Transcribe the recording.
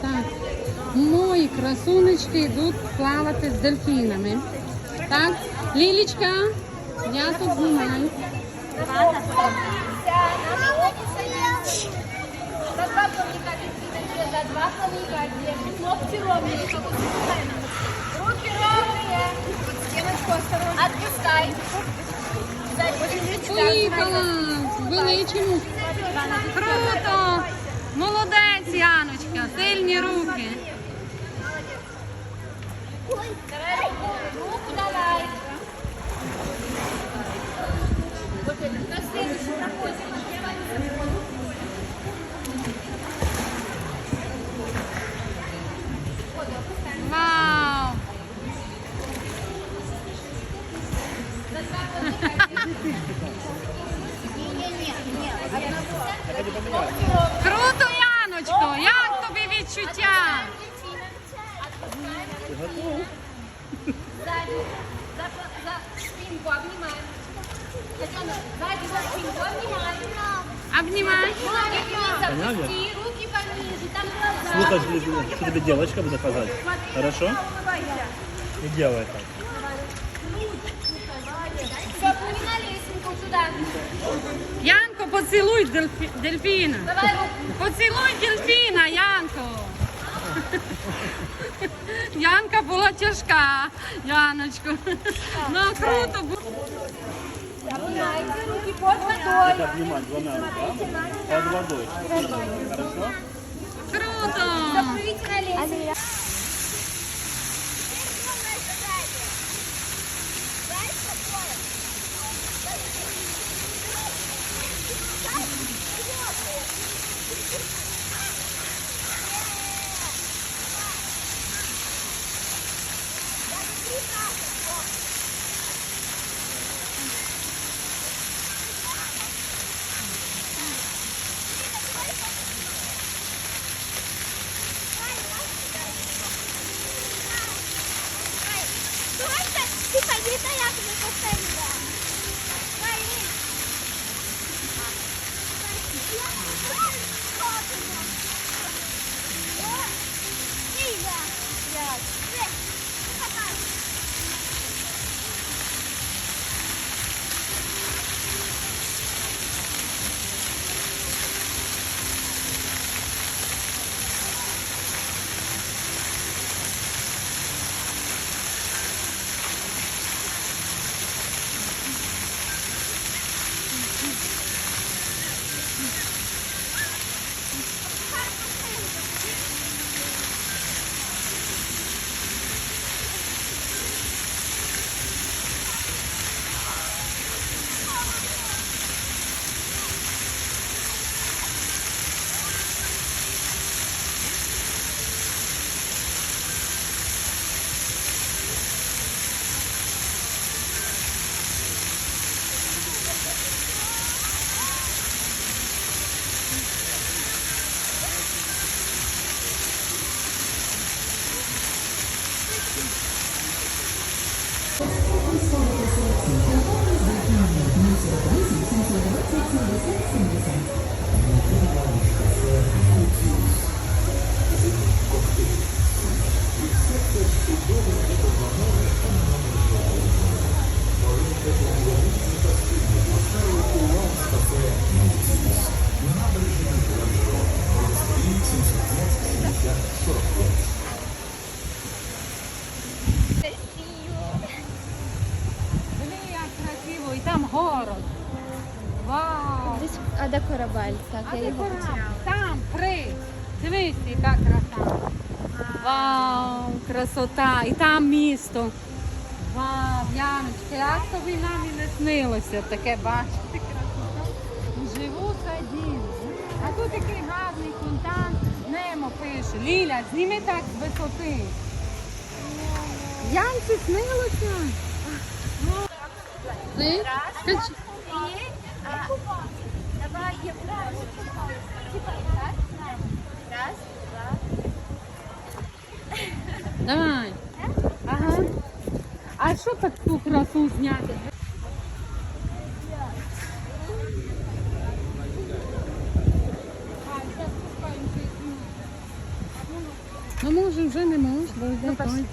Так. Мої красунечки йдуть плавати з дельфінами. Так, Лілічка, я тут знімаю. За два плавника дельфина, за два плавника держит. Ногти ровные, как у спортсмена. Руки ровные. Девочку осторожно. Отпускай. Сзади Поїхала! Величину. Круто! Сильні руки. Руку. Давай. Вот это. На следующий проходим. Вау! Круто, Яночко! Як тобі відчуття? Сзади. За, за спинку обнимаем. Татьяна, сзади за спинку обнимаем. Обнімай. Ноги вниз опусти, руки пониже, там глаза. Слухай, что что тебе девочка буду казать. Хорошо? И делай так. Все, плыви на лесенку сюда. Янко, поцілуй дельфі- дельфіна. Давай руку. Поцілуй дельфіна, Янко. Янка була тяжка, Яночко. Ну круто було. Обнимайте руки под водой. Это обнимать двумя руками под водой. Хорошо? Типа, где-то я тебе поставила. Там город. Вау! А де корабель? Так, А я де його корабль? Там, при. Дивись, яка краса. Вау, красота. І там місто. Вау, Яночка, як тобі нам і не снилося таке бачити красоту. Живу садів. А тут такий гарний фонтан. Немо пише. Ліля, зніми так з висоти. Янці снилося. Ти? Скажи. И, а, давай, я Типа, раз, раз, два. Давай. Ага. А що так ту красу зняти? А, зараз спускаємося і знімемо. Ну може вже не можеш, бо йде той.